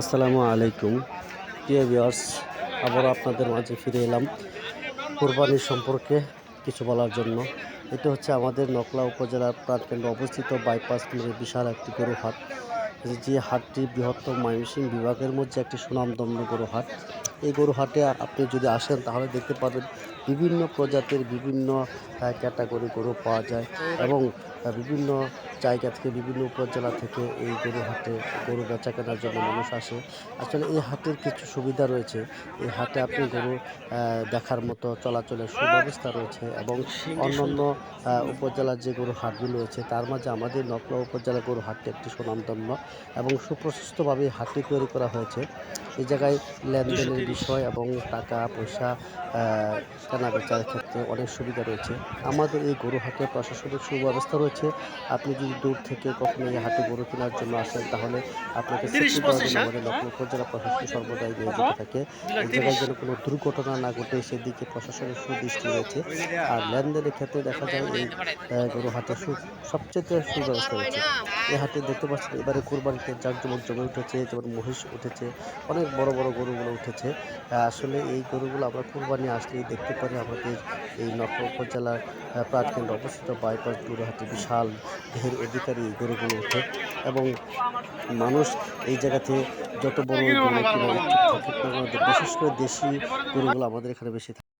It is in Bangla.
আসসালামু আলাইকুম। প্রিয় ভিউয়ার্স আবার আপনাদের মাঝে ফিরে এলাম কোরবানির সম্পর্কে কিছু বলার জন্য। এটা হচ্ছে আমাদের নকলা উপজেলার প্রাণকেন্দ্রে অবস্থিত বাইপাস মিলের বিশাল একটি গরু হাট। যে হাটটি বৃহত্তম ময়মনসিংহ বিভাগের মধ্যে একটি সুনামদম্য গরু হাট। এই গরু হাটে আপনি যদি আসেন, তাহলে দেখতে পাবেন বিভিন্ন প্রজাতির বিভিন্ন ক্যাটাগরি গরু পাওয়া যায় এবং বিভিন্ন জায়গা থেকে, বিভিন্ন উপজেলা থেকে এই গরু হাটে গরু বেচা কেনার জন্য মানুষ আসে। আসলে এই হাটের কিছু সুবিধা রয়েছে। এই হাটে আপনি গরু দেখার মতো চলাচলের সুব্যবস্থা রয়েছে এবং অন্যান্য উপজেলার যে গরু হাটগুলো রয়েছে, তার মাঝে আমাদের নকলা উপজেলা গরু হাটটি একটি সুনামধন্য এবং সুপ্রশস্তভাবে হাটটি তৈরি করা হয়েছে। এই জায়গায় লেনদেনের বিষয় এবং টাকা পয়সা আহ, কেনা বেচার ক্ষেত্রে অনেক সুবিধা রয়েছে। আমাদের এই গরু হাটে প্রশাসনিক সুব্যবস্থা রয়েছে। আপনি যদি দূর থেকে কখনো এই হাটে গরু কেনার জন্য আসেন তাহলে আপনাকে আমাদের লক্ষ্য উপজেলা প্রশাসন সর্বদাই নিয়োজিত থাকে। জায়গায় যেন কোনো দুর্ঘটনা না ঘটে সেদিকে প্রশাসনের সুদৃষ্টি রয়েছে। আর লেনদেনের ক্ষেত্রে দেখা যায় এই গরু হাটে সু- সবচেয়ে সুব্যবস্থা রয়েছে। এই হাটে দেখতে পাচ্ছেন এবারে কোরবানিতে জাঁকজমক জমে উঠেছে যেমন মহিষ উঠেছে অনেক বড় বড় গরুগুলো উঠেছে। আসলে এই গরুগুলো আমরা কোরবানি আসলেই দেখতে পারি আমাদের এই নকল উপজেলার প্রাণকেন্দ্র অবস্থিত, বাইপাস গুরুহাটি বিশাল দেহের অধিকারী এই গরুগুলো ওঠে। এবং মানুষ এই জায়গাতে যত বড় গরু বিশেষ করে দেশি গরুগুলো আমাদের এখানে বেশি থাকে।